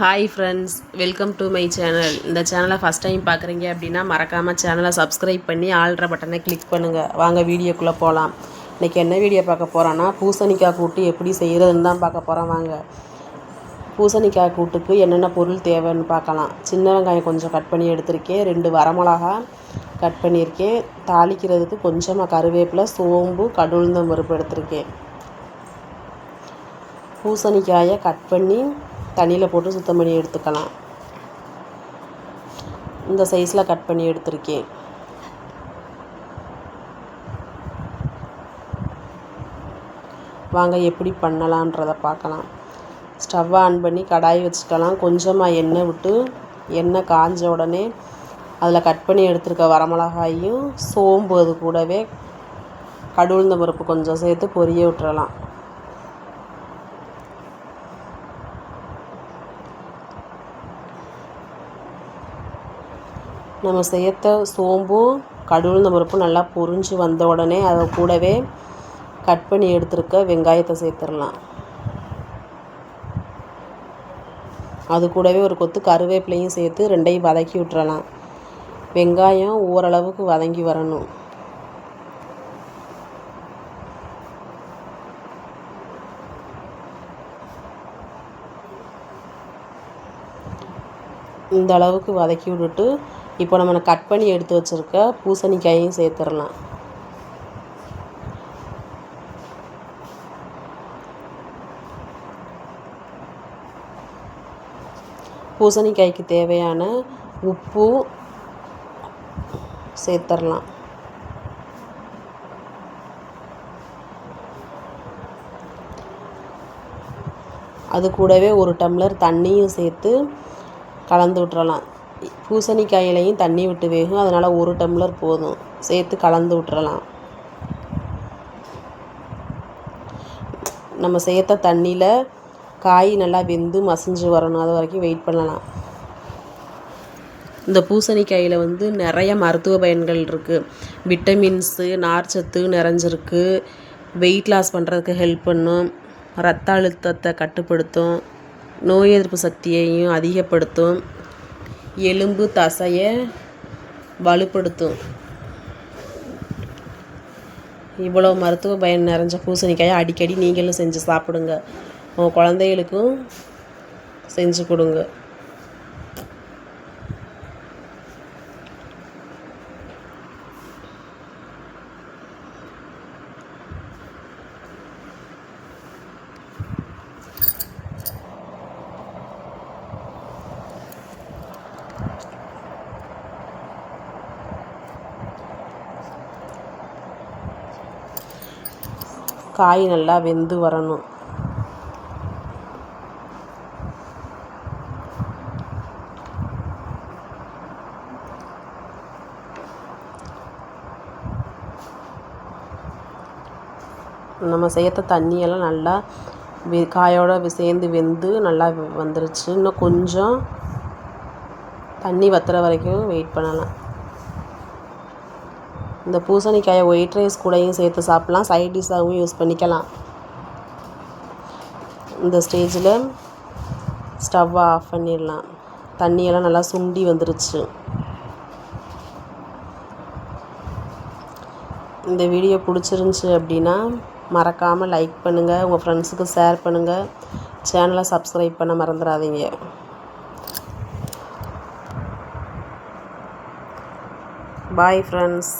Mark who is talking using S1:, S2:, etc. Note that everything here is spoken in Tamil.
S1: Hi friends welcome to my channel இந்த சேனலை ஃபஸ்ட் டைம் பார்க்குறீங்க அப்படின்னா மறக்காமல் சேனலை சப்ஸ்கிரைப் பண்ணி ஆள்ற பட்டனை கிளிக் பண்ணுங்கள் வாங்க வீடியோக்குள்ளே போகலாம் இன்றைக்கி என்ன வீடியோ பார்க்க போகிறோன்னா பூசணிக்காய் கூட்டு எப்படி செய்கிறதுன்னு தான் பார்க்க போகிறோம் வாங்க. பூசணிக்காய் கூட்டுக்கு என்னென்ன பொருள் தேவைன்னு பார்க்கலாம். சின்ன வெங்காயம் கொஞ்சம் கட் பண்ணி எடுத்திருக்கேன். ரெண்டு வரமிளகா கட் பண்ணியிருக்கேன். தாளிக்கிறதுக்கு கொஞ்சமாக கருவேப்பிலை சோம்பு கடுழுந்த பருப்பு எடுத்திருக்கேன். பூசணிக்காயை கட் பண்ணி தண்ணியில் போட்டு சுத்தம் பண்ணி எடுத்துக்கலாம். இந்த சைஸில் கட் பண்ணி எடுத்திருக்கேன். வாங்க எப்படி பண்ணலான்றதை பார்க்கலாம். ஸ்டவ்வை ஆன் பண்ணி கடாய் வச்சுக்கலாம். கொஞ்சமாக எண்ணெய் விட்டு எண்ணெய் காஞ்ச உடனே அதில் கட் பண்ணி எடுத்துருக்க வரமிளகாயும் சோம்பு அது கூடவே கடுகுளுந்த பருப்பு கொஞ்சம் சேர்த்து பொரிய விட்டுறலாம். நம்ம சேர்த்த சோம்பும் கடுகுளுந்த பருப்பும் நல்லா பொரிஞ்சு வந்த உடனே அதை கூடவே கட் பண்ணி எடுத்துருக்க வெங்காயத்தை சேர்த்துடலாம். அது கூடவே ஒரு கொத்து கருவேப்பிலையும் சேர்த்து ரெண்டையும் வதக்கி விட்டுறலாம். வெங்காயம் ஓரளவுக்கு வதங்கி வரணும். இந்த அளவுக்கு வதக்கி விட்டுட்டு இப்போ நம்ம கட் பண்ணி எடுத்து வச்சுருக்க பூசணிக்காயையும் சேர்த்துடலாம். பூசணிக்காய்க்கு தேவையான உப்பு சேர்த்துடலாம். அது கூடவே ஒரு டம்ளர் தண்ணியும் சேர்த்து கலந்து விட்டுறலாம். பூசணிக்காயிலையும் தண்ணி விட்டு வேகும். அதனால் ஒரு டம்ளர் போதும். சேர்த்து கலந்து விட்டுறலாம். நம்ம சேர்த்த தண்ணியில் காய் நல்லா வெந்து மசிஞ்சு வரணும். அது வரைக்கும் வெயிட் பண்ணலாம். இந்த பூசணிக்காயில் வந்து நிறைய மருத்துவ பயன்கள் இருக்குது விட்டமின்ஸு நார்ச்சத்து நிறைஞ்சிருக்கு. வெயிட் லாஸ் பண்ணுறதுக்கு ஹெல்ப் பண்ணும். ரத்த அழுத்தத்தை கட்டுப்படுத்தும். நோய் எதிர்ப்பு சக்தியையும் அதிகப்படுத்தும். எலும்பு தசையை வலுப்படுத்தும். இவ்வளோ மருத்துவ பயன் நிறைஞ்ச பூசணிக்காயை அடிக்கடி நீங்களும் செஞ்சு சாப்பிடுங்க. உங்கள் குழந்தைகளுக்கும் செஞ்சு கொடுங்க. காய் நல்லா வெந்து வரணும். நம்ம சேர்த்த தண்ணியெல்லாம் நல்லா வெ காயோடு சேர்ந்து வெந்து நல்லா வந்துருச்சு. இன்னும் கொஞ்சம் தண்ணி வத்துற வரைக்கும் வெயிட் பண்ணலாம். இந்த பூசணிக்காயை ஒயிட் ரைஸ் கூடையும் சேர்த்து சாப்பிட்லாம். சைட் டிஷ்ஷாகவும் யூஸ் பண்ணிக்கலாம். இந்த ஸ்டேஜில் ஸ்டவ்வை ஆஃப் பண்ணிடலாம். தண்ணியெல்லாம் நல்லா சுண்டி வந்துருச்சு. இந்த வீடியோ பிடிச்சிருந்துச்சி அப்படின்னா மறக்காமல் லைக் பண்ணுங்கள் உங்கள் ஃப்ரெண்ட்ஸுக்கு ஷேர் பண்ணுங்கள் சேனலை சப்ஸ்கிரைப் பண்ண மறந்துடாதீங்க. Bye friends